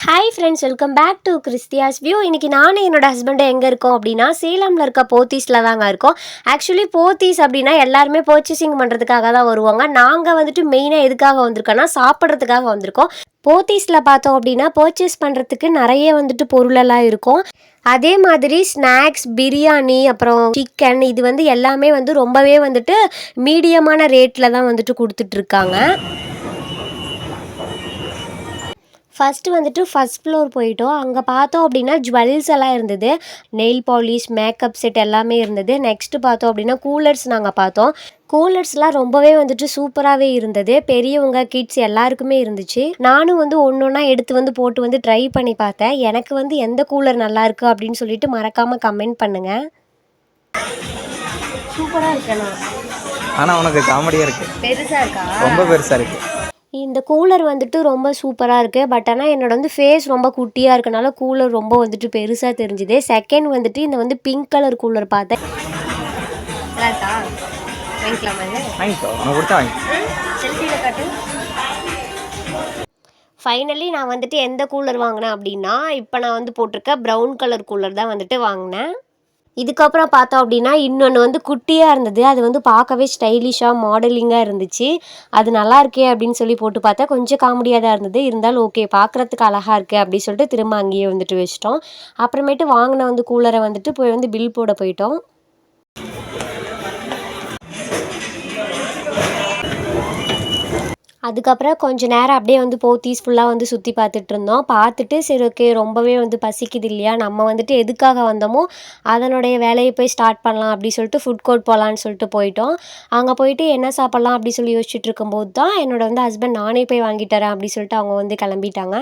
Hi friends welcome back to Christia's view இன்னைக்கு நானும் என்னோட ஹஸ்பண்டு எங்கே இருக்கோம் அப்படின்னா சேலமில் இருக்க போத்தீஸில் தாங்க இருக்கோம். ஆக்சுவலி போத்தீஸ் அப்படின்னா எல்லாருமே பர்ச்சேசிங் பண்ணுறதுக்காக தான் வருவாங்க. நாங்கள் வந்துட்டு மெயினாக எதுக்காக வந்திருக்கோன்னா சாப்பிட்றதுக்காக வந்திருக்கோம். போத்தீஸில் பார்த்தோம் அப்படின்னா பர்ச்சேஸ் பண்ணுறதுக்கு நிறைய வந்துட்டு பொருளெல்லாம் இருக்கும். அதே மாதிரி ஸ்நாக்ஸ் பிரியாணி அப்புறம் சிக்கன் இது வந்து எல்லாமே வந்து ரொம்பவே வந்துட்டு மீடியமான ரேட்டில் தான் வந்துட்டு கொடுத்துட்ருக்காங்க ஃபஸ்ட்டு வந்துட்டு ஃபஸ்ட் ஃப்ளோர் போயிட்டோம். அங்கே பார்த்தோம் அப்படின்னா ஜுவல்ஸ் எல்லாம் இருந்தது. நெயில் பாலிஷ் மேக்கப் செட் எல்லாமே இருந்தது. நெக்ஸ்ட்டு பார்த்தோம் அப்படின்னா கூலர்ஸ் நாங்கள் பார்த்தோம். கூலர்ஸ்லாம் ரொம்பவே வந்துட்டு சூப்பராகவே இருந்தது. பெரியவங்க கிட்ஸ் எல்லாருக்குமே இருந்துச்சு. நானும் வந்து ஒன்று ஒன்றா எடுத்து வந்து போட்டு வந்து ட்ரை பண்ணி பார்த்தேன். எனக்கு வந்து எந்த கூலர் நல்லா இருக்கு அப்படின்னு சொல்லிட்டு மறக்காமல் கமெண்ட் பண்ணுங்கள் சூப்பராக இருக்கணும் ஆனால் உனக்கு காமெடியாக இருக்கு. பெருசாக இருக்கா? ரொம்ப பெருசாக இருக்கு. இந்த கூலர் வந்துட்டு ரொம்ப சூப்பராக இருக்குது பட் ஆனால் என்னோட வந்து ஃபேஸ் ரொம்ப குட்டியாக இருக்கனால கூலர் ரொம்ப வந்துட்டு பெருசாக தெரிஞ்சுது. செகண்ட் வந்துட்டு இந்த வந்து பிங்க் கலர் கூலர் பார்த்தேன். ஃபைனலி நான் வந்துட்டு எந்த கூலர் வாங்கினேன் அப்படின்னா இப்போ நான் வந்து போட்டிருக்க ப்ரௌன் கலர் கூலர் தான் வந்துட்டு வாங்கினேன். இதுக்கப்புறம் பார்த்தோம் அப்படின்னா இன்னொன்று வந்து குட்டியாக இருந்தது. அது வந்து பார்க்கவே ஸ்டைலிஷாக மாடலிங்காக இருந்துச்சு. அது நல்லா இருக்கே அப்படின்னு சொல்லி போட்டு பார்த்தா கொஞ்சம் காமெடியாக தான் இருந்தது. இருந்தாலும் ஓகே பார்க்குறதுக்கு அழகாக இருக்குது அப்படின்னு சொல்லிட்டு திரும்ப அங்கேயே வந்துட்டு வச்சிட்டோம். அப்புறமேட்டு வாங்கின வந்து கூலரை வந்துட்டு போய் வந்து பில் போட போயிட்டோம். அதுக்கப்புறம் கொஞ்சம் நேரம் அப்படியே வந்து போத்தீஸ் ஃபுல்லாக வந்து சுற்றி பார்த்துட்டு இருந்தோம் பார்த்துட்டு சரி ஓகே ரொம்பவே வந்து பசிக்குது இல்லையா? நம்ம வந்துட்டு எதுக்காக வந்தோமோ அதனுடைய வேலையை போய் ஸ்டார்ட் பண்ணலாம் அப்படி சொல்லிட்டு ஃபுட் கோர்ட் போகலான்னு சொல்லிட்டு போயிட்டோம். அங்கே போயிட்டு என்ன சாப்பிட்லாம் அப்படி சொல்லி யோசிச்சுட்டு இருக்கும்போது தான் என்னோட வந்து ஹஸ்பண்ட் நானே போய் வாங்கிட்டு வரேன் அப்படி சொல்லிட்டு அவங்க வந்து கிளம்பிட்டாங்க.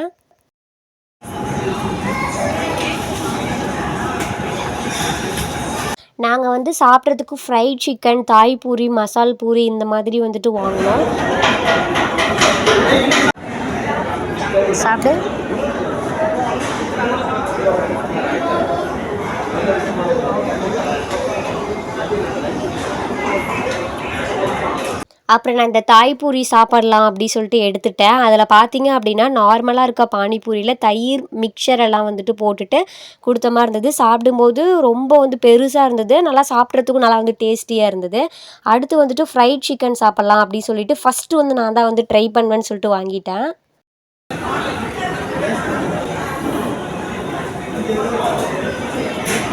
நாங்கள் வந்து சாப்பிட்றதுக்கு ஃப்ரைட் சிக்கன் தாய் பூரி மசால் பூரி இந்த மாதிரி வந்துட்டு வாங்கினோம். சாப்பிடு. அப்புறம் நான் இந்த தாய்பூரி சாப்பிட்லாம் அப்படி சொல்லிட்டு எடுத்துட்டேன். அதில் பார்த்தீங்க அப்படின்னா நார்மலாக இருக்க பானிபூரியில் தயிர் மிக்சர் எல்லாம் வந்துட்டு போட்டுட்டு கொடுத்த மாதிரி இருந்தது. சாப்பிடும்போது ரொம்ப வந்து பெருசாக இருந்தது. நல்லா சாப்பிட்றதுக்கும் நல்லா வந்து டேஸ்டியாக இருந்தது. அடுத்து வந்துட்டு ஃப்ரைட் சிக்கன் சாப்பிட்லாம் அப்படி சொல்லிட்டு ஃபஸ்ட்டு வந்து நான் தான் வந்து ட்ரை பண்ணுவேன்னு சொல்லிட்டு வாங்கிட்டேன்.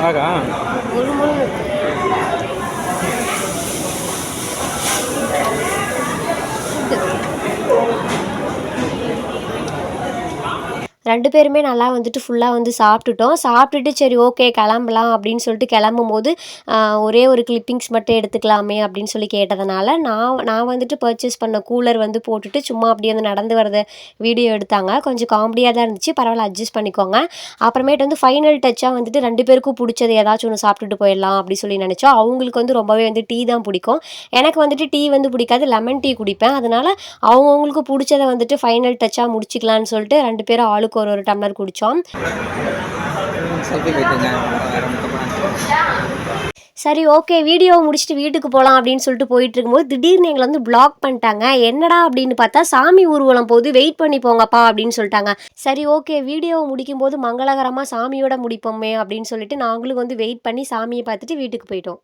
ஆகா. ஒரு முழு ரெண்டு பேருமே நல்லா வந்துட்டு ஃபுல்லாக வந்து சாப்பிட்டுட்டோம். சாப்பிட்டுட்டு சரி ஓகே கிளம்பலாம் அப்படின்னு சொல்லிட்டு கிளம்பும்போது போது ஒரே ஒரு கிளிப்பிங்ஸ் மட்டும் எடுத்துக்கலாமே அப்படின்னு சொல்லி கேட்டதுனால நான் நான் வந்துட்டு பர்ச்சேஸ் பண்ண கூலர் வந்து போட்டுட்டு சும்மா அப்படியே வந்து நடந்து வரத வீடியோ எடுத்தாங்க. கொஞ்சம் காமெடியாக தான் இருந்துச்சு. பரவாயில்ல அட்ஜஸ்ட் பண்ணிக்கோங்க. அப்புறமேட்டு வந்து ஃபைனல் டச்சாக வந்துட்டு ரெண்டு பேருக்கும் பிடிச்சது ஏதாச்சும் ஒன்று சாப்பிட்டுட்டு போயிடலாம் அப்படி சொல்லி நினச்சோம். அவங்களுக்கு வந்து ரொம்பவே வந்து டீ தான் பிடிக்கும். எனக்கு வந்துட்டு டீ வந்து பிடிக்காது லெமன் டீ குடிப்பேன். அதனால அவங்கவுங்களுக்கு பிடிச்சத வந்துட்டு ஃபைனல் டச்சாக முடிச்சிக்கலான்னு சொல்லிட்டு ரெண்டு பேரும் ஆளுக்கு ஒரு ஒரு டம்ளர் குடித்தோம் சரி ஓகே வீடியோ முடிச்சுட்டு வீட்டுக்கு போகலாம் அப்படின்னு சொல்லிட்டு போயிட்டு இருக்கும்போது திடீர்னு எங்களை வந்து பிளாக் பண்ணிட்டாங்க. என்னடா அப்படின்னு பார்த்தா சாமி ஊர்வலம் போது வெயிட் பண்ணி போங்கப்பா அப்படின்னு சொல்லிட்டாங்க. சரி ஓகே வீடியோ முடிக்கும்போது மங்களகரமாக சாமியோட முடிப்போமே அப்படின்னு சொல்லிட்டு நாங்களும் வந்து வெயிட் பண்ணி சாமியை பார்த்துட்டு வீட்டுக்கு போயிட்டோம்.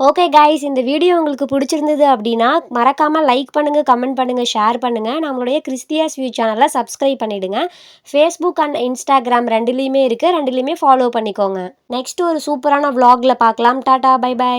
ஓகே கைஸ் இந்த வீடியோ உங்களுக்கு பிடிச்சிருந்தது அப்படின்னா மறக்காமல் லைக் பண்ணுங்கள் கமெண்ட் பண்ணுங்கள் ஷேர் பண்ணுங்கள் நம்மளுடைய கிறிஸ்தியாஸ் வியூ சேனலை சப்ஸ்கிரைப் பண்ணிவிடுங்க ஃபேஸ்புக் அண்ட் இன்ஸ்டாகிராம் ரெண்டுலேயுமே இருக்குது ரெண்டுலேயுமே ஃபாலோ பண்ணிக்கோங்க. நெக்ஸ்ட் ஒரு சூப்பரான வ்ளாகில் பார்க்கலாம். Tata bye by